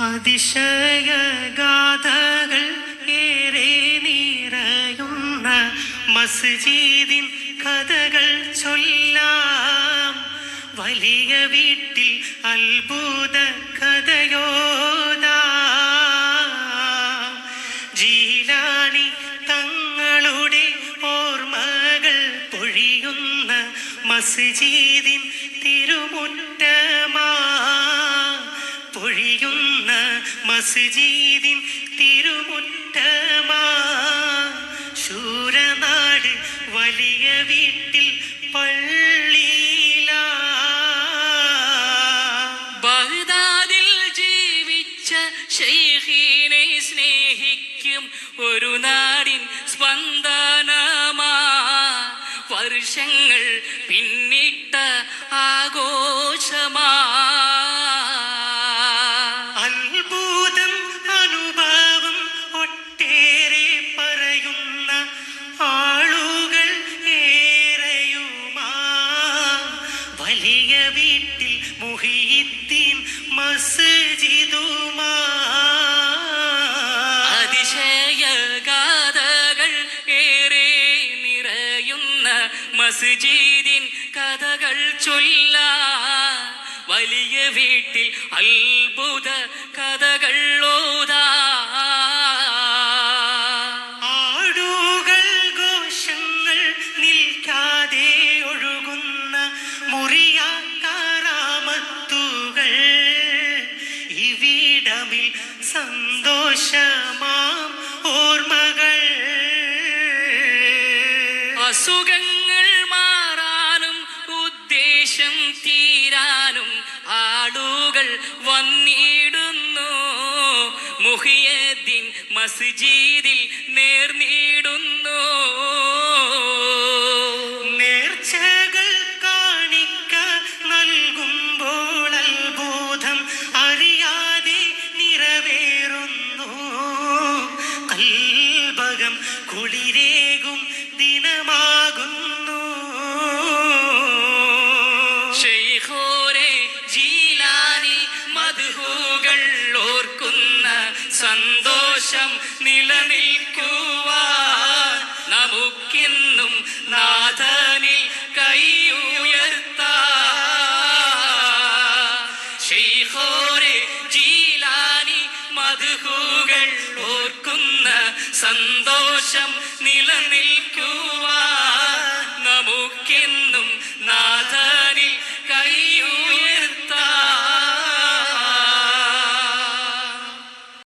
അതിശയഗാഥകൾ ഏറെ നിറയുന്ന മസ്ജിദിൻ കഥകൾ ചൊല്ലാം. വലിയ വീട്ടിൽ അത്ഭുത കഥയോദാ ജീലാനി തങ്ങളുടെ ഓർമ്മകൾ പൊഴിയുന്ന മസ്ജിദിൻ തിരുമുറ്റമാ മസ്ജിദിൻ തിരുമുറ്റമാ. ശൂരനാട് വലിയ വീട്ടിൽ പള്ളിയിലാ. ബഗ്ദാദിൽ ജീവിച്ച ഷെയ്ഖീനെ സ്നേഹിക്കും ഒരു നാടിൻ സ്പന്ദനമാ. വർഷങ്ങൾ പിന്നിട്ട ആഘോഷമാ വലിയ വീട്ടിൽ മുഹിയത്തിൻ മസ്ജിദുമാ. അതിശയ കഥകൾ ഏറെ നിറയുന്ന മസ്ജിദിൻ കഥകൾ ചൊല്ല. വലിയ വീട്ടിൽ അത്ഭുത കഥകൾ ഇവിടമിൽ സന്തോഷമാം ഓർമ്മകൾ. അസുഖങ്ങൾ മാറാനും ഉദ്ദേശം തീരാനും ആളുകൾ വന്നിടുന്നു. മുഹിയദ്ദീൻ മസ്ജിദിൽ നേർന്നിടുന്നു കൽഭകം കുളിരേകും ദിനമാകുന്നു. ജീലാനി ഓർക്കുന്ന സന്തോഷം നിലനിൽക്കുവാൻ നമുക്കിന്നും നാഥനിൽ കൈയുയർത്താ ഷെയ്ഖോരെ ജീലാനി മധുഹൂകൾ ഓർക്കുന്ന സന്തോഷം